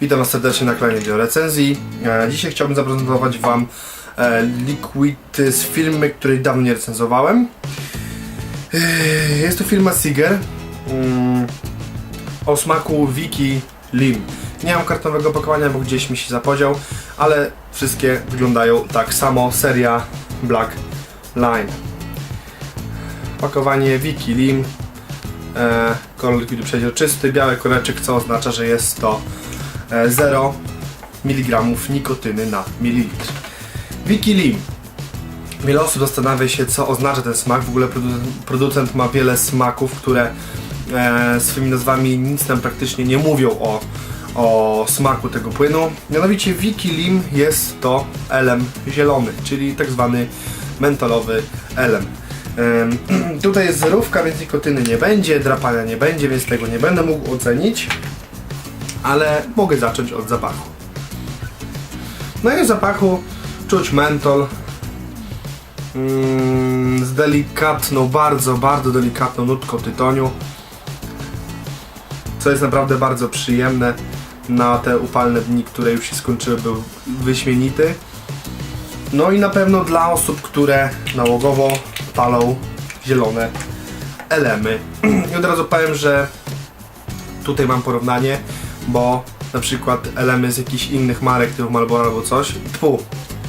Witam Was serdecznie na kanale do recenzji. E, Dzisiaj chciałbym zaprezentować Wam e, Liquid z firmy, której dawno nie recenzowałem. E, Jest to firma Siger mm, o smaku Wiki Lim. Nie mam kartonowego opakowania, bo gdzieś mi się zapodział, ale wszystkie wyglądają tak samo. Seria Black Line. Pakowanie Wiki Lim. Kolor likwidu przeźroczysty, biały koreczek, co oznacza, że jest to 0 mg nikotyny na mililitr. Wiki Lim. Wiele osób zastanawia się, co oznacza ten smak. W ogóle produ- producent ma wiele smaków, które e, swoimi nazwami nic nam praktycznie nie mówią o, o smaku tego płynu. Mianowicie Wiki Lim jest to elem zielony, czyli tak zwany mentolowy elem. Em, tutaj jest zerówka, więc nikotyny nie będzie, drapania nie będzie, więc tego nie będę mógł ocenić, ale mogę zacząć od zapachu. No i w zapachu czuć mentol mm, z delikatną, bardzo, bardzo delikatną nutką tytoniu, co jest naprawdę bardzo przyjemne na te upalne dni, które już się skończyły, był wyśmienity. No i na pewno dla osób, które nałogowo palą zielone elemy. I od razu powiem, że tutaj mam porównanie, bo na przykład elemy z jakichś innych marek, typu Marlboro albo coś, tfu,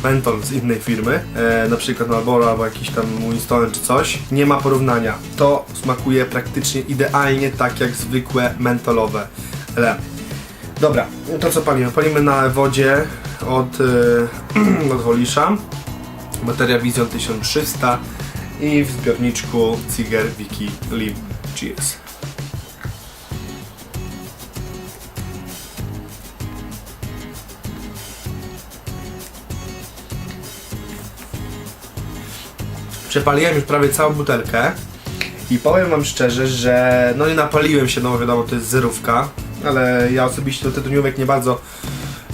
mentol z innej firmy, e, na przykład Marlboro albo jakiś tam Winston czy coś, nie ma porównania. To smakuje praktycznie idealnie tak jak zwykłe mentolowe elemy. Dobra, to co palimy? Palimy na wodzie od, yy, od Holisza. Bateria Vision 1300 i w zbiorniczku Ziger Wiki Lim GS. Przepaliłem już prawie całą butelkę i powiem wam szczerze, że no nie napaliłem się, no wiadomo to jest zerówka, ale ja osobiście do tytoniówek nie bardzo,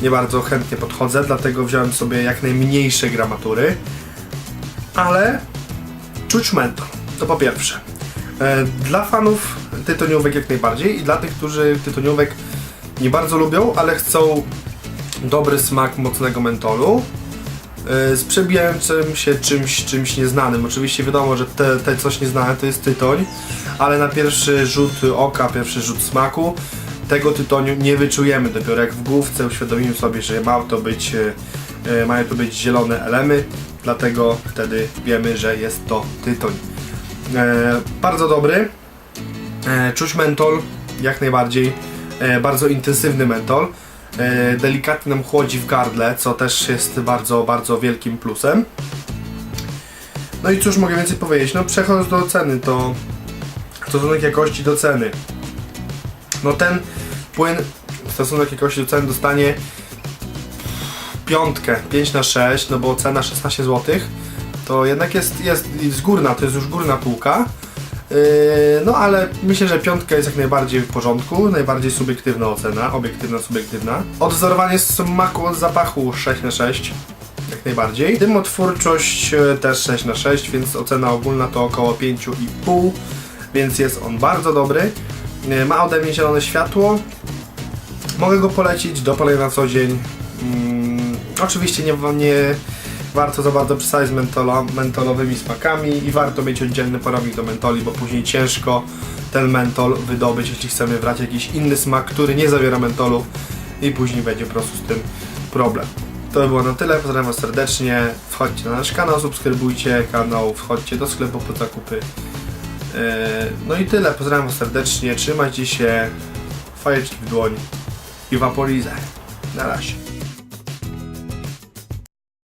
nie bardzo chętnie podchodzę, dlatego wziąłem sobie jak najmniejsze gramatury, ale czuć mentol, to po pierwsze. E, Dla fanów tytoniówek jak najbardziej i dla tych, którzy tytoniówek nie bardzo lubią, ale chcą dobry smak mocnego mentolu, z przebijającym się czymś, czymś nieznanym. Oczywiście wiadomo, że te, te coś nieznane to jest tytoń, ale na pierwszy rzut oka, pierwszy rzut smaku tego tytoniu nie wyczujemy. Dopiero jak w główce uświadomimy sobie, że ma to być, e, e, mają to być zielone elemy, dlatego wtedy wiemy, że jest to tytoń. E, bardzo dobry, e, czuć mentol, jak najbardziej, e, bardzo intensywny mentol. E, delikatnie nam chłodzi w gardle, co też jest bardzo, bardzo wielkim plusem. No i cóż mogę więcej powiedzieć? No przechodząc do ceny, to stosunek jakości do ceny. No ten płyn stosunek jakości do ceny dostanie piątkę, 5 na 6, no bo cena 16 zł, to jednak jest, jest, jest górna, to jest już górna półka. Yy, no ale myślę, że piątka jest jak najbardziej w porządku, najbardziej subiektywna ocena, obiektywna, subiektywna. Odwzorowanie smaku od zapachu 6 na 6 jak najbardziej. Dymotwórczość e, też 6 na 6 więc ocena ogólna to około 5,5, więc jest on bardzo dobry. E, Ma ode mnie zielone światło. Mogę go polecić do palenia na co dzień. Mm, oczywiście nie, nie warto za bardzo przesadzać z mentolo, mentolowymi smakami i warto mieć oddzielny porownik do mentoli, bo później ciężko ten mentol wydobyć, jeśli chcemy brać jakiś inny smak, który nie zawiera mentolu i później będzie po prostu z tym problem. To by było na tyle, pozdrawiam Was serdecznie, wchodźcie na nasz kanał, subskrybujcie kanał, wchodźcie do sklepu po zakupy. Yy, No i tyle, pozdrawiam Was serdecznie, trzymajcie się, fajeczki w dłoń i waporizę. Na razie.